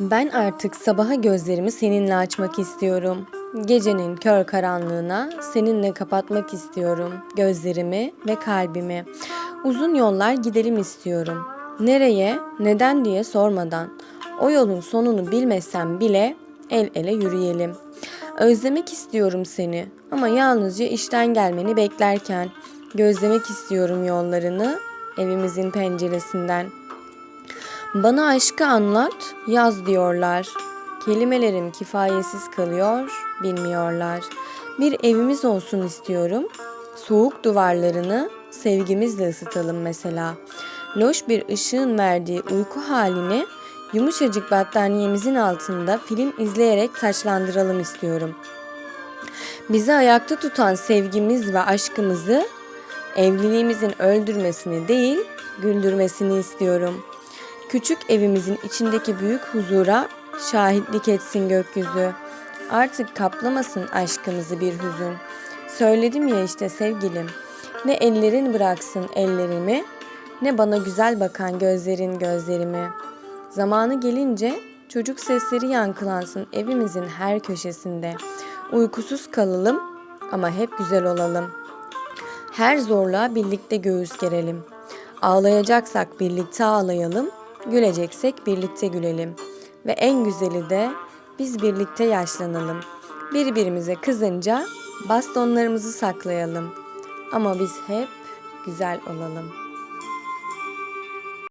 Ben artık sabaha gözlerimi seninle açmak istiyorum. Gecenin kör karanlığına seninle kapatmak istiyorum gözlerimi ve kalbimi. Uzun yollar gidelim istiyorum. Nereye, neden diye sormadan. O yolun sonunu bilmesem bile el ele yürüyelim. Özlemek istiyorum seni ama yalnızca işten gelmeni beklerken. Gözlemek istiyorum yollarını evimizin penceresinden. Bana aşkı anlat, yaz diyorlar. Kelimelerim kifayetsiz kalıyor, bilmiyorlar. Bir evimiz olsun istiyorum. Soğuk duvarlarını sevgimizle ısıtalım mesela. Loş bir ışığın verdiği uyku halini yumuşacık battaniyemizin altında film izleyerek taçlandıralım istiyorum. Bizi ayakta tutan sevgimiz ve aşkımızı evliliğimizin öldürmesini değil, güldürmesini istiyorum. Küçük evimizin içindeki büyük huzura şahitlik etsin gökyüzü. Artık kaplamasın aşkımızı bir hüzün. Söyledim ya işte sevgilim. Ne ellerin bıraksın ellerimi, ne bana güzel bakan gözlerin gözlerimi. Zamanı gelince çocuk sesleri yankılansın evimizin her köşesinde. Uykusuz kalalım ama hep güzel olalım. Her zorluğa birlikte göğüs gerelim. Ağlayacaksak birlikte ağlayalım, güleceksek birlikte gülelim. Ve en güzeli de biz birlikte yaşlanalım. Birbirimize kızınca bastonlarımızı saklayalım. Ama biz hep güzel olalım.''